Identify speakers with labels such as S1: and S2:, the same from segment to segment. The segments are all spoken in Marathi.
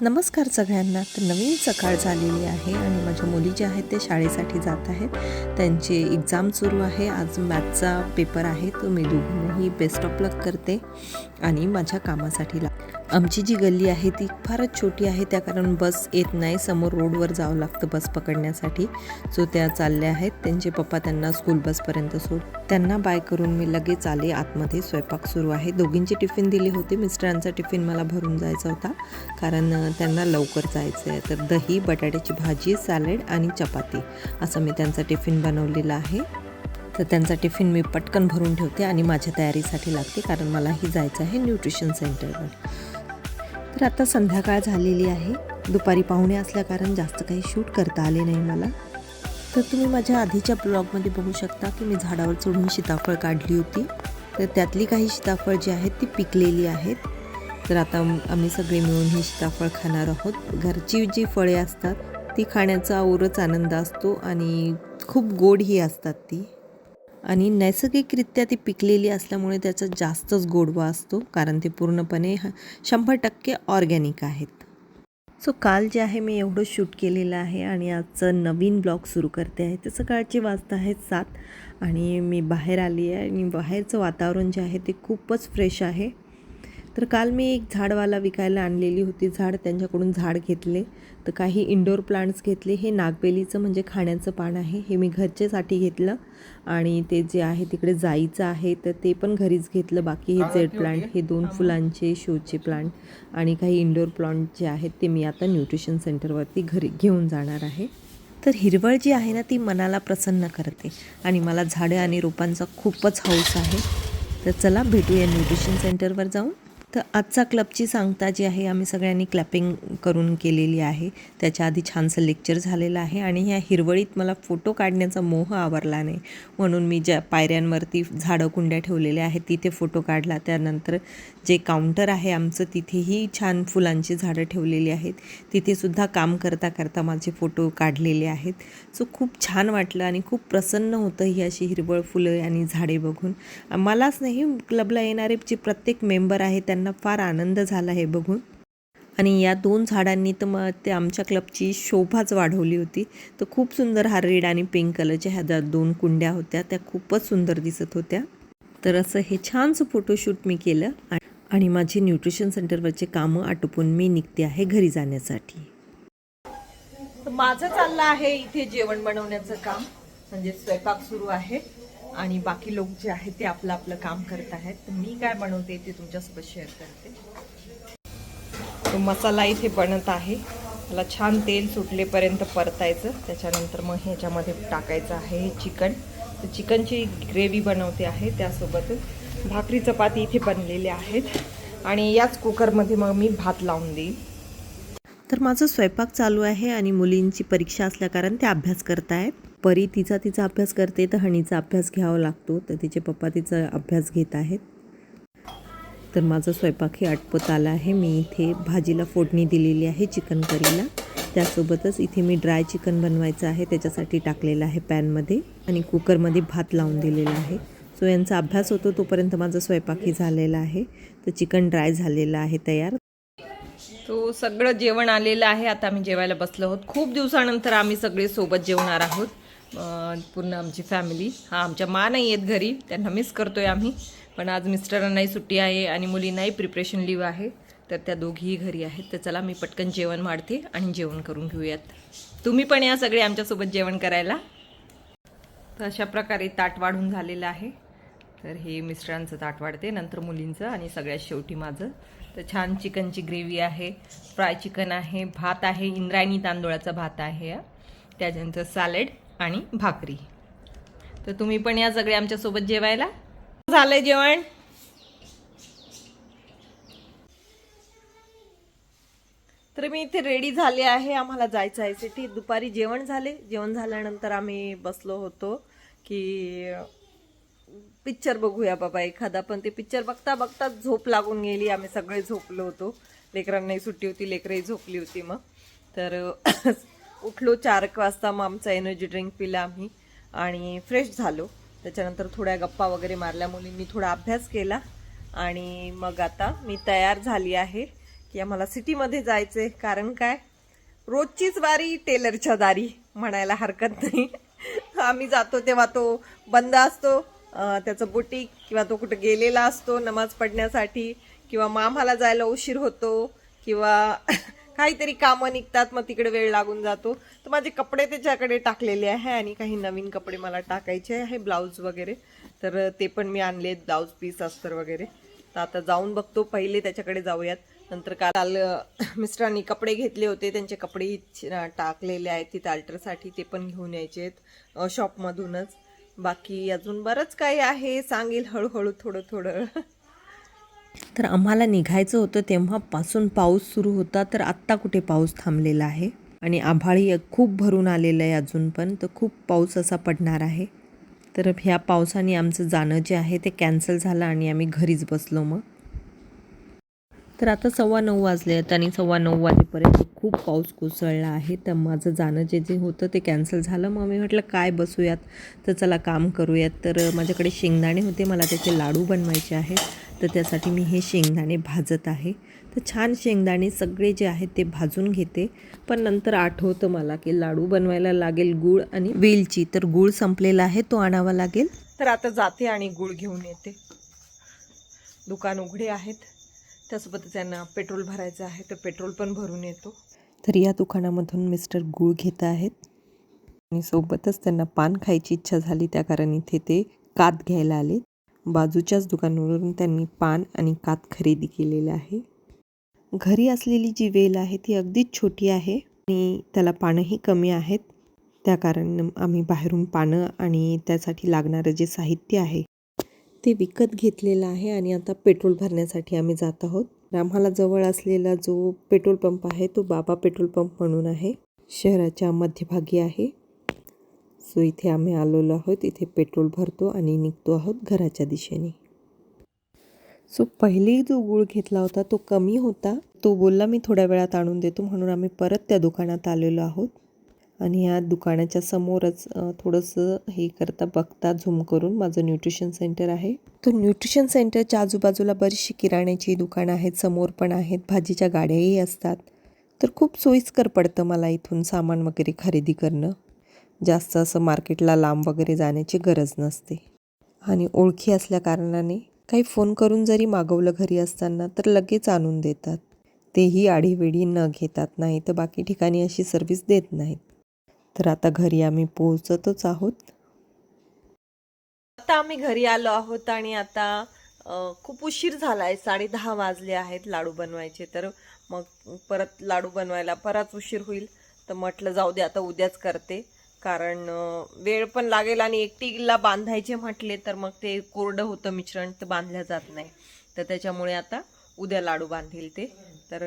S1: नमस्कार सगळ्यांना. तर नवीन सकाळ झालेली आहे आणि माझ्या मुली ज्या आहेत ते शाळेसाठी जात आहेत. त्यांचे एक्झाम सुरू आहे. आज मॅथचा पेपर आहे. तो मी दोघांनाही बेस्ट ऑफ लक करते आणि माझ्या कामासाठी ला आमची जी गल्ली आहे ती फारच छोटी आहे त्या कारण बस येत नाही. समोर रोडवर जावं लागतं बस पकडण्यासाठी. सो त्या चालल्या आहेत. त्यांचे पप्पा त्यांना स्कूल बसपर्यंत सोड. त्यांना बाय करून मी लगेच आले. आतमध्ये स्वयंपाक सुरू आहे. दोघींचे टिफिन दिले होते. मिस्टरांचा टिफिन मला भरून जायचा होता. कारण त्यांना लवकर जायचं आहे तर दही बटाट्याची भाजी सॅलड आणि चपाती असं मी त्यांचा टिफिन बनवलेला आहे. तर त्यांचा टिफिन मी पटकन भरून ठेवते आणि माझ्या तयारीसाठी लागते. कारण मलाही जायचं आहे न्यूट्रिशन सेंटरवर तर आता संध्याकाळ झालेली आहे. दुपारी पाहुणे असल्याकारण जास्त काही शूट करता आले नाही मला. तर तुम्ही माझ्या आधीच्या ब्लॉगमध्ये बघू शकता की मी झाडावर चढून सीताफळ काढली होती. तर त्यातली काही सीताफळ जी आहेत ती पिकलेली आहेत. तर आता आम्ही सगळे मिळून ही सीताफळ खाणार आहोत. घरची जी फळे असतात ती खाण्याचा औरच आनंद असतो आणि खूप गोड ही असतात ती. आणि नैसर्गिकरित्या ती पिकलेली असल्यामुळे त्याचा जास्तच गोडवा असतो कारण ते पूर्णपणे शंभर टक्के ऑर्गॅनिक आहेत. सो काल जे आहे मी एवढं शूट केलेलं आहे आणि आजचं नवीन ब्लॉग सुरू करते आहे. तर सकाळची वाजता आहेत सात आणि मी बाहेर आली आहे आणि बाहेरचं वातावरण जे आहे ते खूपच फ्रेश आहे. तर काल मी एक झाडवाला विकायला आणलेली होती झाड त्यांच्याकडून झाड घेतले. तर काही इंडोर प्लांट्स घेतले. हे नागबेलीचं म्हणजे खाण्याचं पान आहे. हे मी घरच्यासाठी घेतलं आणि ते जे आहे तिकडे जाईचं आहे तर ते पण घरीच घेतलं. बाकी हे जेड प्लांट हे दोन फुलांचे शोचे प्लांट आणि काही इंडोर प्लांट जे आहेत ते मी आता न्यूट्रिशन सेंटरवरती घरी घेऊन जाणार आहे. तर हिरवळ जी आहे ना ती मनाला प्रसन्न करते आणि मला झाडं आणि रोपांचा खूपच हौस आहे. तर चला भेटूया न्यूट्रिशन सेंटरवर जाऊन. तर आजचा क्लबची सांगता जी आहे आम्ही सगळ्यांनी क्लॅपिंग करून केलेली आहे. त्याच्या आधी छानसं लेक्चर झालेलं आहे आणि ह्या हिरवळीत मला फोटो काढण्याचा मोह आवरला नाही. म्हणून मी ज्या पायऱ्यांवरती झाडं कुंड्या ठेवलेल्या आहेत तिथे फोटो काढला. त्यानंतर जे काउंटर आहे आमचं तिथेही छान फुलांची झाडं ठेवलेली आहेत. तिथेसुद्धा काम करता करता माझे फोटो काढलेले आहेत. सो खूप छान वाटलं आणि खूप प्रसन्न होतं ही अशी हिरवळ फुलं आणि झाडे बघून. मलाच नाही क्लबला येणारे जे प्रत्येक मेंबर आहे त्यांना फार आनंद झाला हे बघून. आणि या दोन झाडांनी तर मग ते आमच्या क्लबची शोभाच वाढवली होती. तर खूप सुंदर हा रेड आणि पिंक कलरच्या ह्या ज्या दोन कुंड्या होत्या त्या खूपच सुंदर दिसत होत्या. तर असं हे छानसं फोटोशूट मी केलं आणि माझी न्यूट्रिशन सेंटरवरचे कामं आटोपून मी निघते आहे घरी जाण्यासाठी. माझं चाललं आहे इथे जेवण बनवण्याचं काम. म्हणजे स्वयंपाक सुरू आहे. आणि बाकी लोक जे आहेत ते आपलं आपलं काम करत आहेत. तर मी काय बनवते ते तुमच्यासोबत शेअर करते. तो मसाला इथे बनत आहे. मला छान तेल सुटलेपर्यंत परतायचं. त्याच्यानंतर मग ह्याच्यामध्ये टाकायचं आहे हे चिकन. तर चिकनची ग्रेव्ही बनवते आहे. त्यासोबतच भाकरी चपाती इथे बनलेल्या आहेत. आणि याच कुकरमध्ये मग मी भात लावून देईन. तर माझं स्वयंपाक चालू आहे आणि मुलींची परीक्षा असल्याकारण ते अभ्यास करतायत. परी तिचा तिचा अभ्यास करते तर हणीचा अभ्यास घ्यावा लागतो. तर तिचे पप्पा तिचा अभ्यास घेत आहेत. तर माझं स्वयंपाक हे आटपत आलं आहे. मी इथे भाजीला फोडणी दिलेली आहे चिकन करीला. त्यासोबतच इथे मी ड्राय चिकन बनवायचं आहे त्याच्यासाठी टाकलेलं आहे पॅनमध्ये आणि कुकरमध्ये भात लावून दिलेला आहे. सो यांचा अभ्यास होतो तोपर्यंत माझा स्वयंपाकही झालेला आहे. तर चिकन ड्राय झालेलं आहे तयार. तो सगळं जेवण आलेलं आहे. आता आम्ही जेवायला बसलो आहोत. खूप दिवसानंतर आम्ही सगळे सोबत जेवणार आहोत. पूर्ण आमची फॅमिली हा आमच्या मा नाही आहेत घरी त्यांना मिस करतो आहे आम्ही. पण आज मिस्टरांनाही सुट्टी आहे आणि मुलींनाही प्रिपरेशन लिव्ह आहे. तर त्या दोघीही घरी आहेत. तर चला मी पटकन जेवण वाढते आणि जेवण करून घेऊयात. तुम्ही पण या सगळे आमच्यासोबत जेवण करायला. तर अशा प्रकारे ताट वाढून झालेलं आहे. तर हे मिस्टरांचं ताट वाढते नंतर मुलींचं आणि सगळ्यात शेवटी माझं. तर छान चिकनची ग्रेव्ही आहे फ्राय चिकन आहे भात आहे इंद्रायणी तांदूळाचा भात आहे. त्याच्यानंतर सॅलेड आणि भाकरी. तर तुम्ही पण या सगळे आमच्यासोबत जेवायला. झालंय जेवण? तर मी इथे रेडी झाले आहे. आम्हाला जायचं आहे सिटी दुपारी जेवण झाले. जेवण झाल्यानंतर आम्ही बसलो होतो की पिक्चर बघूया बाबा एखादा. पण ते पिक्चर बघता बघता झोप लागून गेली. आम्ही सगळे झोपलो होतो. लेकरांनाही सुट्टी होती. लेकरही झोपली होती मग. तर उठलो चार एक वाजता मग आमचा एनर्जी ड्रिंक पिला आम्ही आणि फ्रेश झालो. त्याच्यानंतर थोड्या गप्पा वगैरे मारल्या मुलींनी थोडा अभ्यास केला आणि मग आता मी तयार झाली आहे की आम्हाला सिटीमध्ये जायचं आहे कारण काय? रोजचीच वारी टेलरच्या दारी म्हणायला हरकत नाही. आम्ही जातो तेव्हा तो बंद असतो. त्याचं बुटीक किंवा तो कुठं गेलेला असतो नमाज पडण्यासाठी किंवा मामाला आम्हाला जायला उशीर होतो किंवा काहीतरी कामं निघतात मग तिकडे वेळ लागून जातो. तर माझे कपडे त्याच्याकडे टाकलेले आहे आणि काही नवीन कपडे मला टाकायचे आहे ब्लाऊज वगैरे. तर ते पण मी आणले ब्लाऊज पीस अस्तर वगैरे. तर आता जाऊन बघतो पहिले त्याच्याकडे जाऊयात. नंतर काल मिस्टरांनी कपडे घेतले होते त्यांचे कपडे टाकलेले आहेत तिथे अल्टरसाठी ते पण घेऊन यायचे आहेत शॉपमधूनच. बाकी अजून बरंच काही आहे सांगेल हळूहळू थोडं थोडं तर आम्हाला निघायचं होतं तेव्हापासून पाऊस सुरू होता तर आत्ता कुठे पाऊस थांबलेला आहे? आणि आभाळी खूप भरून आलेलं आहे अजून पण तर खूप पाऊस असा पडणार आहे. तर ह्या पावसाने आमचं जाणं जे आहे ते कॅन्सल झालं आणि आम्ही घरीच बसलो मग. तर आता सव्वा नऊ वाजले आहेत आणि सव्वा नऊ वाजेपर्यंत खूप पाऊस कोसळला आहे. तर माझं जाणं जे जे होतं ते कॅन्सल झालं. मग मी म्हटलं काय बसूयात? तर चला काम करूयात. तर माझ्याकडे शेंगदाणे होते. मला त्याचे लाडू बनवायचे आहेत. तर त्यासाठी मी हे शेंगदाणे भाजत आहे. तर छान शेंगदाणे सगळे जे आहेत ते भाजून घेते. पण नंतर आठवतं मला की लाडू बनवायला लागेल गूळ आणि वेलची. तर गूळ संपलेला आहे. तो आणावा लागेल. तर आता जाते आणि गूळ घेऊन येते. दुकान उघडे आहेत. त्यासोबत त्यांना पेट्रोल भरायचं आहे तर पेट्रोल पण भरून येतो. तर या दुकानामधून मिस्टर गूळ घेत आहेत. आणि सोबतच त्यांना पान खायची इच्छा झाली त्या कारण इथे ते कात घ्यायला आले. बाजूच्याच दुकानावरून त्यांनी पान आणि कात खरेदी केलेलं आहे. घरी असलेली जी वेल आहे ती अगदीच छोटी आहे आणि त्याला पानंही कमी आहेत. त्या कारण आम्ही बाहेरून पानं आणि त्यासाठी लागणारं जे साहित्य आहे ते विकत घेतलेलं आहे आणि आता पेट्रोल भरण्यासाठी आम्ही जात आहोत. आम्हाला जवळ असलेला जो पेट्रोल पंप आहे तो बाबा पेट्रोल पंप म्हणून आहे. शहराच्या मध्यभागी आहे. सो इथे आम्ही आलेलो आहोत. इथे पेट्रोल भरतो आणि निघतो आहोत घराच्या दिशेने. सो पहिले जो गूळ घेतला होता तो कमी होता. तो बोलला मी थोड्या वेळात आणून देतो. म्हणून आम्ही परत त्या दुकानात आलेलो आहोत. आणि या दुकानाच्या समोरच थोडंसं हे करता बघता झूम करून माझं न्यूट्रिशन सेंटर आहे. तर न्यूट्रिशन सेंटरच्या आजूबाजूला बरीचशी किराण्याची दुकानं आहेत समोर पण आहेत भाजीच्या गाड्याही असतात. तर खूप सोयीस्कर पडतं मला इथून सामान वगैरे खरेदी करणं. जास्त असं मार्केटला लांब वगैरे जाण्याची गरज नसते. आणि ओळखी असल्या कारणाने काही फोन करून जरी मागवलं घरी असताना तर लगेच आणून देतात. तेही आढीवेढी न घेतात नाही तर बाकी ठिकाणी अशी सर्विस देत नाहीत. तर आता घरी आम्ही पोहोचतच आहोत. आता आम्ही घरी आलो आहोत आणि आता खूप उशीर झाला आहे साडे दहा वाजले आहेत लाडू बनवायचे. तर मग परत लाडू बनवायला बराच उशीर होईल. तर म्हटलं जाऊ दे आता उद्याच करते. कारण वेळ पण लागेल आणि एकटीला बांधायचे म्हटले तर मग ते कोरडं होतं मिश्रण तर बांधलं जात नाही. तर त्याच्यामुळे आता उद्या लाडू बांधील ते. तर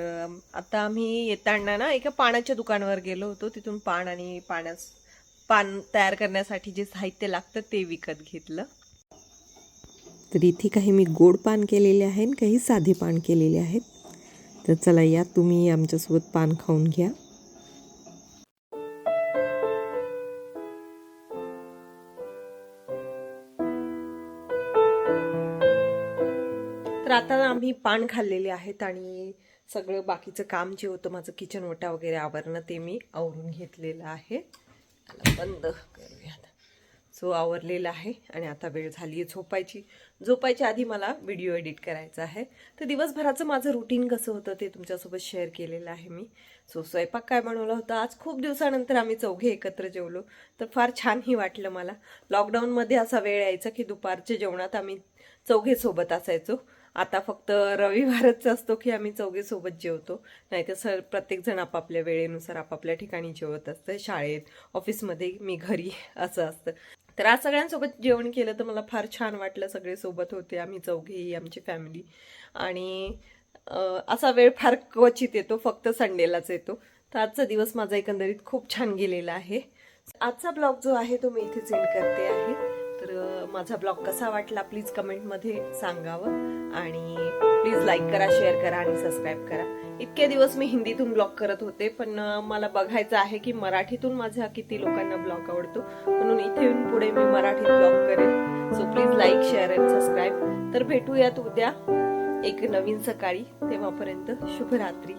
S1: आता आम्ही येताना ना एका पाण्याच्या दुकानावर गेलो होतो. तिथून पान आणि पाण्यास पान तयार करण्यासाठी जे साहित्य लागतं ते विकत घेतलं. तर इथे काही मी गोड पान केलेले आहे आणि काही साधे पान केलेले आहेत. तर चला या तुम्ही आमच्यासोबत पान खाऊन घ्या. आम्ही पान खाल्लेले आहेत आणि सगळं बाकीचं काम जे होतं माझं किचन ओटा वगैरे आवरणं ते मी आवरून घेतलेलं आहे. बंद करूयात सो आवरलेलं आहे आणि आता वेळ झाली आहे झोपायची. झोपायच्या आधी मला व्हिडिओ एडिट करायचा आहे. तर दिवसभराचं माझं रुटीन कसं होतं ते तुमच्यासोबत शेअर केलेलं आहे मी. सो स्वयंपाक काय बनवला होता? आज खूप दिवसानंतर आम्ही चौघे एकत्र जेवलो. तर फार छानही वाटलं मला. लॉकडाऊनमध्ये असा वेळ यायचा की दुपारच्या जेवणात आम्ही चौघेसोबत असायचो. आता फक्त रविवारच असतो की आम्ही चौघे सोबत जेवतो. नाही तर सर प्रत्येकजण आपापल्या वेळेनुसार आपापल्या ठिकाणी जेवत असतं. शाळेत ऑफिसमध्ये मी घरी असं असतं. तर आज सगळ्यांसोबत जेवण केलं तर मला फार छान वाटलं. सगळे सोबत होते आम्ही चौघेही आमची फॅमिली आणि असा वेळ फार क्वचित येतो फक्त संडेलाच येतो. तर आजचा दिवस माझा एकंदरीत खूप छान गेलेला आहे. आजचा ब्लॉग जो आहे तो मी इथे सेंड करते आहे. तर माझा ब्लॉग कसा वाटला प्लीज कमेंटमध्ये सांगावं आणि प्लीज लाईक करा शेअर करा आणि सबस्क्राईब करा. इतके दिवस मी हिंदीतून ब्लॉग करत होते पण मला बघायचं आहे की मराठीतून माझ्या किती लोकांना ब्लॉग आवडतो. म्हणून इथे येऊन पुढे मी मराठीत ब्लॉग करेन. So please like share and subscribe तर भेटूयात उद्या एक नवीन सकाळी तेव्हापर्यंत शुभरात्री.